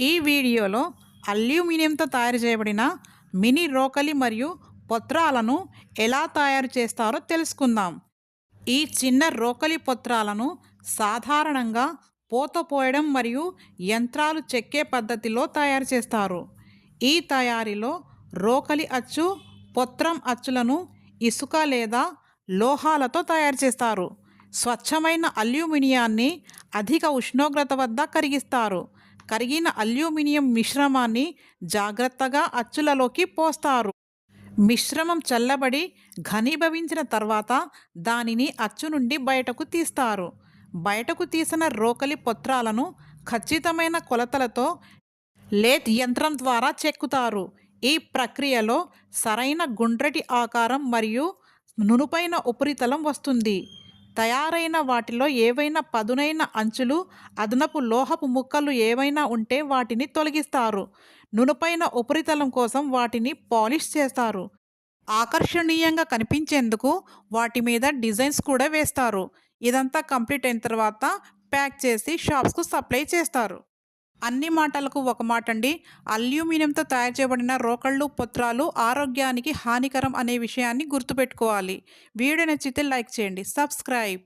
ఈ వీడియోలో అల్యూమినియంతో తయారు చేయబడిన మినీ రోకలి మరియు పొత్రాలను ఎలా తయారు చేస్తారో తెలుసుకుందాం. ఈ చిన్న రోకలి పొత్రాలను సాధారణంగా పూత పోయడం మరియు యంత్రాలు చెక్కే పద్ధతిలో తయారు చేస్తారు. ఈ తయారీలో రోకలి అచ్చు పొత్రం అచ్చులను ఇసుక లేదా లోహాలతో తయారు చేస్తారు. స్వచ్ఛమైన అల్యూమినియాన్ని అధిక ఉష్ణోగ్రత వద్ద కరిగిస్తారు. కరిగిన అల్యూమినియం మిశ్రమాన్ని జాగ్రత్తగా అచ్చులలోకి పోస్తారు. మిశ్రమం చల్లబడి ఘనీభవించిన తర్వాత దానిని అచ్చు నుండి బయటకు తీస్తారు. బయటకు తీసిన రోకలి పొత్రాలను ఖచ్చితమైన కొలతలతో లేత్ యంత్రం ద్వారా చెక్కుతారు. ఈ ప్రక్రియలో సరైన గుండ్రటి ఆకారం మరియు నునుపైన ఉపరితలం వస్తుంది. తయారైన వాటిలో ఏవైనా పదునైన అంచులు అదనపు లోహపు ముక్కలు ఏవైనా ఉంటే వాటిని తొలగిస్తారు. నునుపైన ఉపరితలం కోసం వాటిని పాలిష్ చేస్తారు. ఆకర్షణీయంగా కనిపించేందుకు వాటి మీద డిజైన్స్ కూడా వేస్తారు. ఇదంతా కంప్లీట్ అయిన తర్వాత ప్యాక్ చేసి షాప్స్కు సప్లై చేస్తారు. అన్ని మాటలకు ఒక మాట అండి అల్యూమినియంతో తయారు చేయబడిన రోకళ్ళు పొత్రాలు ఆరోగ్యానికి హానికరం అనే విషయాన్ని గుర్తుపెట్టుకోవాలి. వీడియో నచ్చితే లైక్ చేయండి. సబ్స్క్రైబ్.